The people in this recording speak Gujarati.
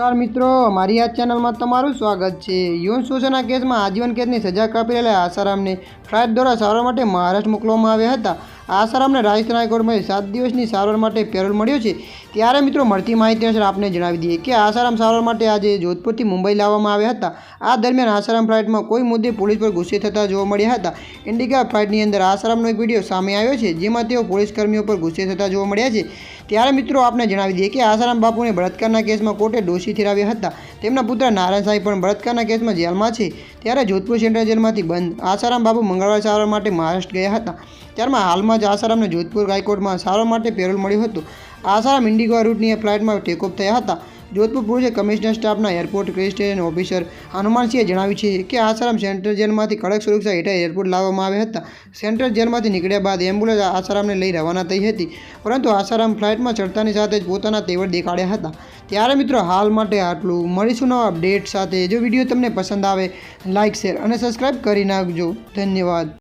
નમસ્કાર મિત્રો, મારી આ ચેનલમાં તમારું સ્વાગત છે. યૌન શોષણના કેસમાં આજીવન કેદની સજા કાપી રહેલા આસારામને ફ્લાઇટ દ્વારા સારવાર માટે મહારાષ્ટ્ર મોકલવામાં આવ્યા હતા. આસારામને રાજસ્થાન હાઈકોર્ટમાં સાત દિવસની સારવાર માટે પેરોલ મળ્યો છે. ત્યારે મિત્રો, મળતી માહિતી અનુસાર આપને જણાવી દઈએ કે આસારામ સારવાર માટે આજે જોધપુરથી મુંબઈ લાવવામાં આવ્યા હતા. આ દરમિયાન આસારામ ફ્લાઇટમાં કોઈ મુદ્દે પોલીસ પર ગુસ્સે થતા જોવા મળ્યા હતા. ઇન્ડિકા ફ્લાઇટની અંદર આસારામનો એક વીડિયો સામે આવ્યો છે, જેમાં તેઓ પોલીસ કર્મીઓ પર ગુસ્સે થતા જોવા મળ્યા છે. ત્યારે મિત્રો, આપને જણાવી દઈએ કે આસારામ બાપુને બળાત્કારના કેસમાં કોર્ટે દોષી ઠેરાવ્યા હતા. તેમના પુત્ર નારાયણ સાંઈ પણ બળાત્કારના કેસમાં જેલમાં છે. ત્યારે જોધપુર સેન્ટ્રલ જેલમાંથી બંધ આસારામ બાપુ મંગળવાર સારવાર માટે મહારાષ્ટ્ર ગયા હતા. ત્યારમાં હાલમાં જ આસારામને જોધપુર હાઈકોર્ટમાં સારવાર માટે પેરોલ મળ્યું હતું. આસારામ ઇન્ડિગો રૂટની ફ્લાઇટમાં ટેકઓફ થયા હતા. જોધપુર પોલીસે કમિશનર સ્ટાફના એરપોર્ટ ક્રિસ્ટેશન ઓફિસર હનુમાનસિંહે જણાવ્યું છે કે આસારામ સેન્ટ્રલ જેલમાંથી કડક સુરક્ષા હેઠળ એરપોર્ટ લાવવામાં આવ્યા હતા. સેન્ટ્રલ જેલમાંથી નીકળ્યા બાદ એમ્બ્યુલન્સ આસારામને લઈ રવાના થઈ હતી. પરંતુ આસારામ ફ્લાઇટમાં ચડતાની સાથે જ પોતાના તેવડ દેખાડ્યા હતા. ત્યારે મિત્રો હાલ માટે આટલું. મળીશું નવા અપડેટ સાથે. જો વીડિયો તમને પસંદ આવે લાઇક શેર અને સબસ્ક્રાઈબ કરી નાખજો. ધન્યવાદ.